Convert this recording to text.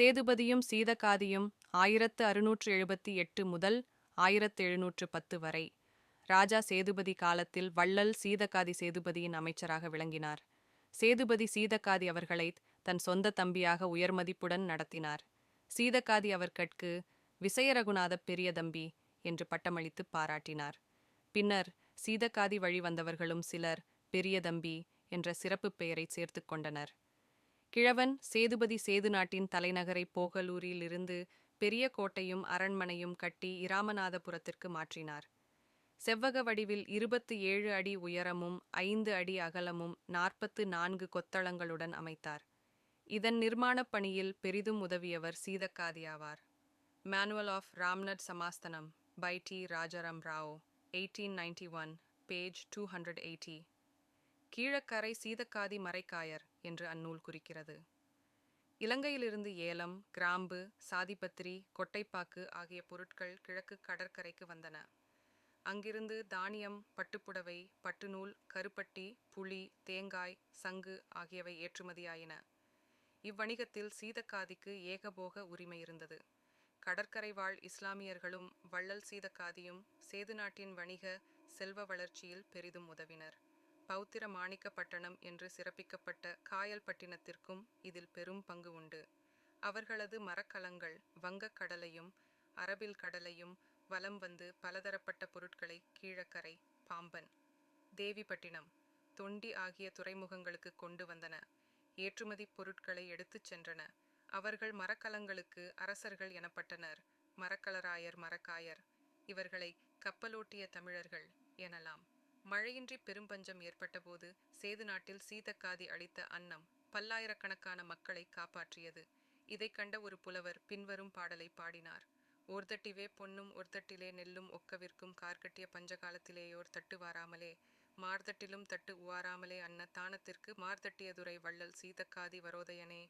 சேதுபதியும் சீதகாதியும் ஆயிரத்து அறுநூற்று எழுபத்தி எட்டு முதல் ஆயிரத்து எழுநூற்று பத்து வரை. ராஜா சேதுபதி காலத்தில் வள்ளல் சீதகாதி சேதுபதியின் அமைச்சராக விளங்கினார். சேதுபதி சீதகாதி அவர்களை தன் சொந்த தம்பியாக உயர்மதிப்புடன் நடத்தினார். சீதகாதி அவர்கட்கு விசயரகுநாத பெரிய தம்பி என்று பட்டமளித்து பாராட்டினார். பின்னர் சீதகாதி வழி வந்தவர்களும் சிலர் பெரிய தம்பி என்ற சிறப்புப் பெயரை சேர்த்து கொண்டனர். கிழவன் சேதுபதி சேது நாட்டின் தலைநகரை போகலூரில் இருந்து பெரிய கோட்டையும் அரண்மனையும் கட்டி இராமநாதபுரத்திற்கு மாற்றினார். செவ்வக வடிவில் இருபத்து ஏழு அடி உயரமும் ஐந்து அடி அகலமும் நாற்பத்து நான்கு கொத்தளங்களுடன் அமைத்தார். இதன் நிர்மாணப் பணியில் பெரிதும் உதவியவர் சீதக்காதி ஆவார். Manual of Ramnad சமாஸ்தனம் by T Rajaram Rao eighteen ninety one page two hundred eighty Kilakarai Seethakathi Marakkayar என்று அந்நூல் குறிக்கிறது. இலங்கையிலிருந்து ஏலம் கிராம்பு சாதிபத்திரி கொட்டைப்பாக்கு ஆகிய பொருட்கள் கிழக்கு கடற்கரைக்கு வந்தன. அங்கிருந்து தானியம் பட்டுப்புடவை பட்டுநூல் கருப்பட்டி புளி தேங்காய் சங்கு ஆகியவை ஏற்றுமதியாயின. இவ்வணிகத்தில் சீதக்காதிக்கு ஏகபோக உரிமை இருந்தது. கடற்கரை வாழ் இஸ்லாமியர்களும் வள்ளல் சீதக்காதியும் சேது நாட்டின் வணிக செல்வ வளர்ச்சியில் பெரிதும் உதவினர். பௌத்திர மாணிக்கப்பட்டணம் என்று சிறப்பிக்கப்பட்ட காயல்பட்டினத்திற்கும் இதில் பெரும் பங்கு உண்டு. அவர்களது மரக்கலங்கள் வங்கக் கடலையும் அரபில் கடலையும் வலம் வந்து பலதரப்பட்ட பொருட்களை கீழக்கரை பாம்பன் தேவிப்பட்டினம் தொண்டி ஆகிய துறைமுகங்களுக்கு கொண்டு வந்தன. ஏற்றுமதி பொருட்களை எடுத்துச் சென்றன. அவர்கள் மரக்கலங்களுக்கு அரசர்கள் எனப்பட்டனர். மரக்கலராயர் மரக்காயர். இவர்களை கப்பலோட்டிய தமிழர்கள் எனலாம். மழையின்றி பெரும்பஞ்சம் ஏற்பட்டபோது சேது நாட்டில் சீதக்காதி அளித்த அன்னம் பல்லாயிரக்கணக்கான மக்களை காப்பாற்றியது. இதை கண்ட ஒரு புலவர் பின்வரும் பாடலை பாடினார். ஓர்தட்டிவே பொன்னும் ஒர்தட்டிலே நெல்லும் ஒக்கவிற்கும் கார்கட்டிய பஞ்சகாலத்திலேயோர் தட்டு வாராமலே மார்தட்டிலும் தட்டு உவாராமலே அன்ன தானத்திற்கு மார்தட்டியதுரை வள்ளல் சீதக்காதி வரோதயனே.